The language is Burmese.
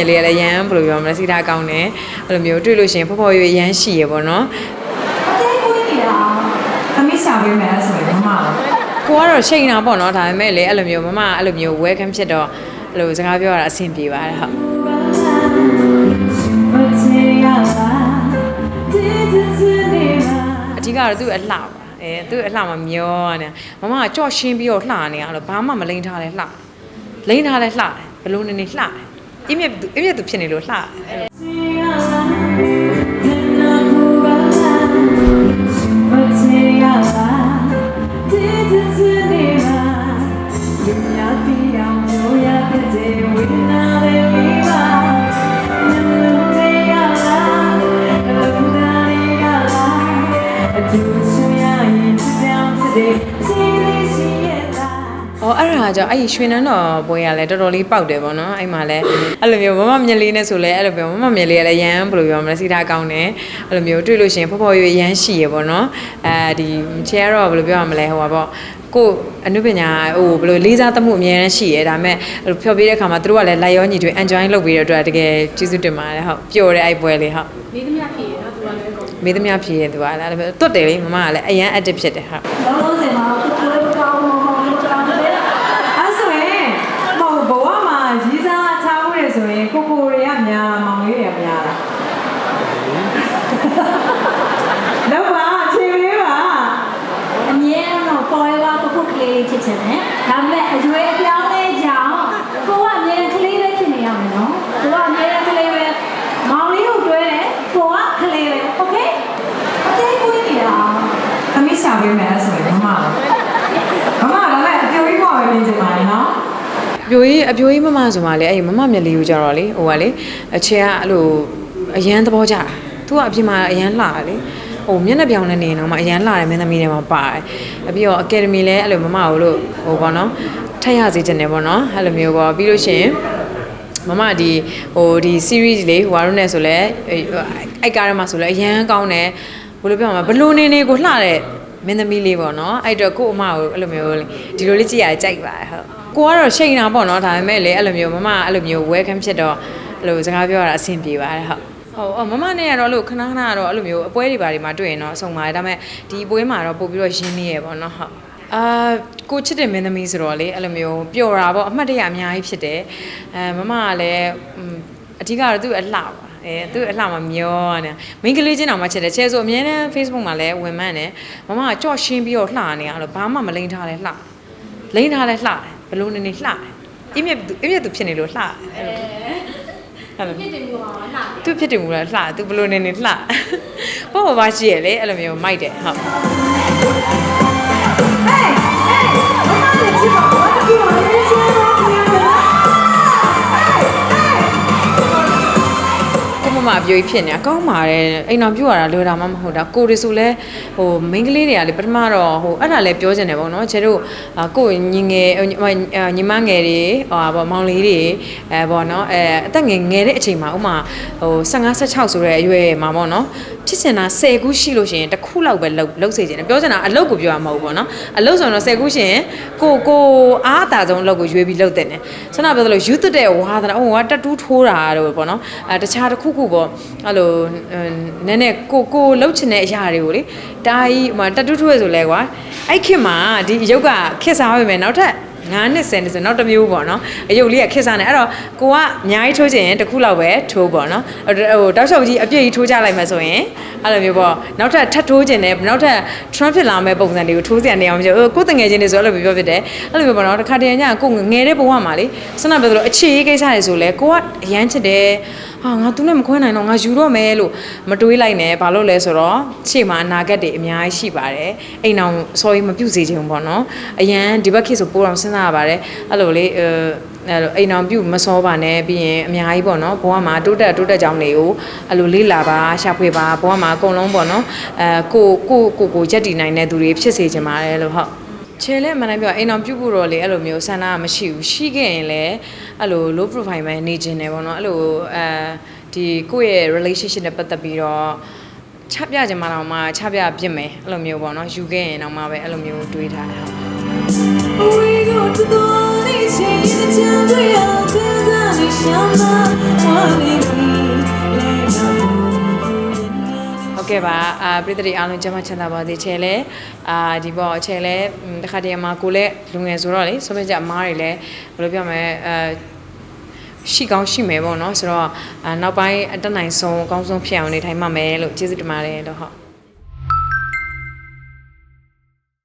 မြေလေးကလည်းရမ်းဘယ်လိုပြောမလဲစီတာကောင်းတယ်အဲ့လိုမျိုးတွေ့လို့ရှိရင်ဖော်ဖော်ရွယ်ရမ်းရှိရပေါ့နော်အသေးကိုကြီးနေတာသမီးရှာပေးမယ်ဆိုရင်မမလားကိုကတော့ရှိန်တာပေါ့နော်ဒါပေမဲ့လေအဲ့လိုမျိုးမမအဲ့လိုမျိုး welcome ဖြစ်တော့အဲ့လိုစကားပြောရတာအဆင်ပြေပါတယ်ဟုတ်အဓိကတော့သူ့အလှပါအဲသူ့အလှမှာမျောနေမမကကြော့ရှင်းပြီးတော့လှနေရတော့ဘာမှမလိမ့်ထားလဲလှလိမ့်ထားလဲလှတယ်ဘလို့နေနေလှတယ် အမြက်သူအမြက်သူဖြစ်နေလို့လှတယ်။ အော်အဲ့ဒါကြောင့်အဲ့ဒီရွှေနန်းတော်ပွဲကလည်းတော်တော်လေးပေါက်တယ်ပေါ့နော်။အဲ့မှာလည်းအဲ့လိုမျိုးမမမြက်လေးနဲ့ဆိုလဲအဲ့လိုမျိုးမမမြက်လေးကလည်းရမ်းဘယ်လိုပြောမလဲစီတာကောင်းတယ်။အဲ့လိုမျိုးတွေ့လို့ရှိရင်ဖော်ဖော်ရွယ်ရမ်းရှိရပေါ့နော်။အဲဒီချဲကတော့ဘယ်လိုပြောရမလဲဟိုပါပေါ့ကိုယ်အနုပညာဟိုဘယ်လိုလေးစားသမှုအများကြီးရှိရဲဒါပေမဲ့အဲ့လိုဖျော်ပြတဲ့ခါမှာသူတို့ကလည်းလိုက်ရောညီတွေ enjoy လုပ်ပြီးတဲ့အတွက်တကယ်ကျေးဇူးတင်ပါတယ်ဟုတ်ပျော်တဲ့အဲ့ပွဲလေးဟုတ်မိသမျှဖြည့်ရနော်သူကလည်းအကုန်မေးသမျှဖြေရသူကလည်းတွတ်တယ်လေမမကလည်းအရန် active ဖြစ်တယ်ဟုတ်လုံးလုံးစင်မှာကိုကိုလေးကောင်းမောင်မောင်လေးကောင်းတယ်အဲ့ဆိုရင်မဟုတ်ဘဝမှာရီးစားထားဖို့ရဆိုရင်ကိုကိုတွေကများလားမောင်လေးတွေကများလားလောက်ပါချိန်လေးပါ အမြဲတော့ forever ပုတ်ကလေးလေးဖြစ်ချင်တယ်ဒါပေမဲ့အရွယ်အပြောင်းလဲကြောင့်ကိုကအမြဲကလေးပဲဖြစ်နေရမယ်နော်ကိုကအမြဲကလေးပဲမောင်လေးကိုတွဲတယ်ကိုကကလေးပဲ okay အသေးကိုကြီးနေတာ သမီးရှာ ပေးမယ်ဆိုရင်မမလားမမလည်းလည်းအပြိုကြီးပေါ်နေကြပါလေနော်အပြိုကြီးအပြိုကြီးမမဆိုမှလေအဲ့ဒီမမမျက်လေးကိုကြတော့လေဟိုကလေအချေကအဲ့လိုအရန်သဘောကျတာသူကအပြင်မှာအရန်လှတယ်လေဟိုမျက်နှာပြောင်နဲ့နေတော့မှအရန်လှတယ်မင်းသမီးတွေမှာပါတယ်အပြီးတော့အကယ်ဒမီလည်းအဲ့လိုမမကိုလို့ဟိုပေါ့နော်ထက်ရစေချင်တယ်ပေါ့နော်အဲ့လိုမျိုးပေါ့ပြီးလို့ရှိရင်မမဒီဟိုဒီ series လေးဟိုဟာတို့ ਨੇ ဆိုလဲအဲ့ကားထဲမှာဆိုလဲအရန်ကောင်းတယ်ဘယ်လိုပြောမလဲဘလူနေနေကိုလှတဲ့ မင်းသမီးလေးပေါ့နော်အဲ့တော့ကို့အမကိုအဲ့လိုမျိုးဒီလိုလေးကြည့်ရကြိုက်ပါတယ်ဟုတ်ကိုကတော့ရှိန်တာပေါ့နော်ဒါပေမဲ့လေအဲ့လိုမျိုးမမအဲ့လိုမျိုး welcome ဖြစ်တော့အဲ့လိုစကားပြောရတာအဆင်ပြေပါတယ်ဟုတ်ဟုတ်အော်မမနဲ့ကတော့အဲ့လိုခဏခဏကတော့အဲ့လိုမျိုးအပွဲတွေပါတွေမှာတွေ့ရင်တော့အဆုံပါတယ်ဒါပေမဲ့ဒီပွဲမှာတော့ပို့ပြီးတော့ရင်းနေရပေါ့နော်ဟုတ်အာကိုချစ်တဲ့မင်းသမီးဆိုတော့လေအဲ့လိုမျိုးပျော်တာပေါ့အမှတ်တရအများကြီးဖြစ်တယ်အဲမမကလည်းอืมအဓိကတော့သူ့အလှပါ အဲသူ့အလှမှာမျောနေမိန်းကလေးချင်းတောင်မှချစ်တယ်ချဲဆိုအများနဲ့ Facebook မှာလည်းဝင်မှန်းတယ်မမကကြော့ရှင်းပြီးတော့လှနေရတော့ဘာမှမလိမ့်ထားလဲလှလိမ့်ထားလဲလှတယ်ဘလို့နေနေလှတယ်အမြက်သူအမြက်သူဖြစ်နေလို့လှတယ်အဲ့လိုဟုတ်လားဖြစ်တယ်မျိုးပါလားသူဖြစ်တယ်မူလားလှသူဘလို့နေနေလှပေါ့ပေါ့ပါရှိရလေအဲ့လိုမျိုးမိုက်တယ်ဟုတ် ပြိုကြီးဖြစ်နေတာကောင်းပါတယ်အိမ်တော်ပြူရတာလွယ်တာမှမဟုတ်တာကိုရီဆိုလဲဟိုမိန်းကလေးတွေကလေပထမတော့ဟိုအဲ့ဒါလည်းပြောချင်တယ်ပေါ့နော်ကျတို့အာကိုညီငယ်ညီမငယ်တွေဟိုပေါ့မောင်လေးတွေအဲပေါ့နော်အဲအသက်ငယ်ငယ်တဲ့အချိန်မှာဥမာဟို15 16ဆိုတဲ့အရွယ်မှာပေါ့နော်ဖြစ်ချင်တာ10ခုရှိလို့ရှိရင်တစ်ခုလောက်ပဲလှုပ်လှုပ်စေချင်တယ်ပြောချင်တာအလုပ်ကိုပြောရမှာမဟုတ်ဘူးပေါ့နော်အလုပ်ဆိုရင်တော့10ခုရှိရင်ကိုကိုအားအသာဆုံးအလုပ်ကိုရွေးပြီးလုပ်တဲ့တယ်ဆန္ဒပြောသလိုယူသတဲ့ဝါသနာဟိုကတက်တူးထိုးတာတော့ပေါ့နော်အဲတခြားတစ်ခုခုပေါ့အဲ့လိုနည်းနည်းကိုကိုလှုပ်ချင်တဲ့အရာတွေကိုလေတာကြီးဟိုတက်တူးထိုးရဆိုလဲကွာအဲ့ခင်မှာဒီရုပ်ကခက်စားပါမယ်နောက်ထပ် 9နှစ်10နှစ်ဆိုနောက်တစ်မျိုးပေါ့နော်အယုတ်လေးကခက်စားနေအဲ့တော့ကိုကအများကြီးထိုးချင်ရင်တစ်ခုလောက်ပဲထိုးပေါ့နော်ဟိုတောက်လျှောက်ကြီးအပြည့်ကြီးထိုးကြလိုက်မှဆိုရင်အဲ့လိုမျိုးပေါ့နောက်ထပ်ထပ်ထိုးချင်တယ်နောက်ထပ် Trump ဖြစ်လာမဲ့ပုံစံတွေကိုထိုးစရာနေအောင်မရှိဘူးကိုယ်တငယ်ချင်းတွေဆိုအဲ့လိုပြောဖြစ်တယ်အဲ့လိုမျိုးပေါ့နော်တစ်ခါတည်းညကိုငယ်တဲ့ဘဝမှာလေစနပ်ပြောသလိုအခြေရေးကိစ္စတွေဆိုလဲကိုကအရန်ချစ်တယ်ဟာငါသူနဲ့မခွဲနိုင်တော့ငါယူတော့မယ်လို့မတွေးလိုက်နဲ့ဘာလို့လဲဆိုတော့ခြေမှာအနာဂတ်တွေအများကြီးရှိပါတယ်အိမ်အောင် sorry မပြုတ်စေချင်ဘူးပေါ့နော်အရန်ဒီဘက်ခေတ်ဆိုပိုးအောင်စဉ်းစားရပါတယ်အဲ့လိုလေအဲအဲ့လိုအိမ်အောင်ပြုတ်မစောပါနဲ့ပြီးရင်အများကြီးပေါ့နော်ဘဝမှာတိုးတက်တိုးတက်ကြောင်းတွေကိုအဲ့လိုလေးလာပါရှာဖွေပါဘဝမှာအကုန်လုံးပေါ့နော်အဲကိုကိုကိုကိုရက်တည်နိုင်တဲ့သူတွေဖြစ်စေချင်ပါတယ်လို့ဟုတ်ချဲလဲမနိုင်ပြောအိမ်အောင်ပြုတ်ဖို့တော့လေအဲ့လိုမျိုးဆန္ဒမရှိဘူးရှိခဲ့ရင်လည်းအဲ့လို low profile ပဲနေခြင်းတယ်ပေါ့နော်အဲ့လိုအဲဒီကိုယ့်ရဲ့ relationship နဲ့ပတ်သက်ပြီးတော့ချပြကြမှာတော့မှချပြပြစ်မယ်အဲ့လိုမျိုးပေါ့နော်ယူခဲ့ရင်တော့မှပဲအဲ့လိုမျိုးတွေးထားတယ်ဟုတ် ကဲ့ပါအာပြည်သူတွေအားလုံးကျမ်းမာချမ်းသာပါစေချဲလဲအာဒီပေါ့ချဲလဲတခါတည်းမှာကိုလည်းလူငယ်ဆိုတော့လေဆိုပေကြအမားတွေလည်းဘယ်လိုပြောမလဲအာရှိကောင်းရှိမယ်ပေါ့နော်ဆိုတော့နောက်ပိုင်းအတက်နိုင်ဆုံးအကောင်းဆုံးဖြစ်အောင်နေထိုင်မှမယ်လို့ကျေးဇူးတင်ပါတယ်လို့ဟုတ်